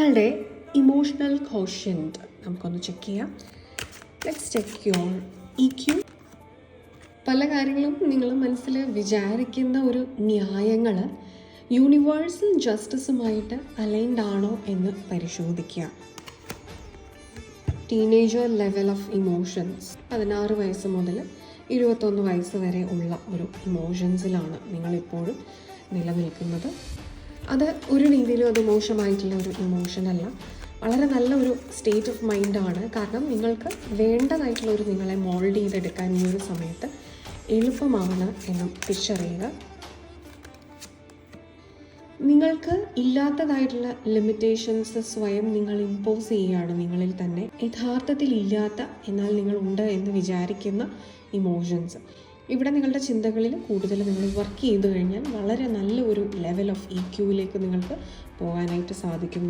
നിങ്ങളുടെ emotional quotient നമുക്കൊന്ന് check ചെയ്യാം. Let's check your E Q പല കാര്യങ്ങളും നിങ്ങൾ മനസ്സിൽ വിചാരിക്കുന്ന ഒരു ന്യായങ്ങൾ യൂണിവേഴ്സൽ ജസ്റ്റിസുമായിട്ട് അലൈൻഡ് ആണോ എന്ന് പരിശോധിക്കുക. ടീനേജർ ലെവൽ ഓഫ് ഇമോഷൻസ് പതിനാറ് വയസ്സ് മുതൽ ഇരുപത്തൊന്ന് വയസ്സ് വരെ ഉള്ള ഒരു ഇമോഷൻസിലാണ് നിങ്ങളിപ്പോഴും നിലനിൽക്കുന്നത്. അത് ഒരു രീതിയിലും അത് മോശമായിട്ടുള്ള ഒരു ഇമോഷനല്ല വളരെ നല്ല ഒരു സ്റ്റേറ്റ് ഓഫ് മൈൻഡാണ് കാരണം നിങ്ങൾക്ക് വേണ്ടതായിട്ടുള്ള ഒരു നിങ്ങളെ മോൾഡ് ചെയ്തെടുക്കാൻ ഈ ഒരു സമയത്ത് എളുപ്പമാണ് എന്ന് തിരിച്ചറിയുക. നിങ്ങൾക്ക് ഇല്ലാത്തതായിട്ടുള്ള ലിമിറ്റേഷൻസ് സ്വയം നിങ്ങൾ ഇമ്പോസ് ചെയ്യുകയാണ് നിങ്ങളിൽ തന്നെ. യഥാർത്ഥത്തിൽ ഇല്ലാത്ത എന്നാൽ നിങ്ങൾ ഉണ്ട് എന്ന് വിചാരിക്കുന്ന ഇമോഷൻസ് ഇവിടെ നിങ്ങളുടെ ചിന്തകളിൽ കൂടുതൽ നിങ്ങൾ വർക്ക് ചെയ്ത് കഴിഞ്ഞാൽ വളരെ നല്ല ഒരു ലെവൽ ഓഫ് ഇ ക്യൂവിലേക്ക് നിങ്ങൾക്ക് പോകാനായിട്ട് സാധിക്കുന്നു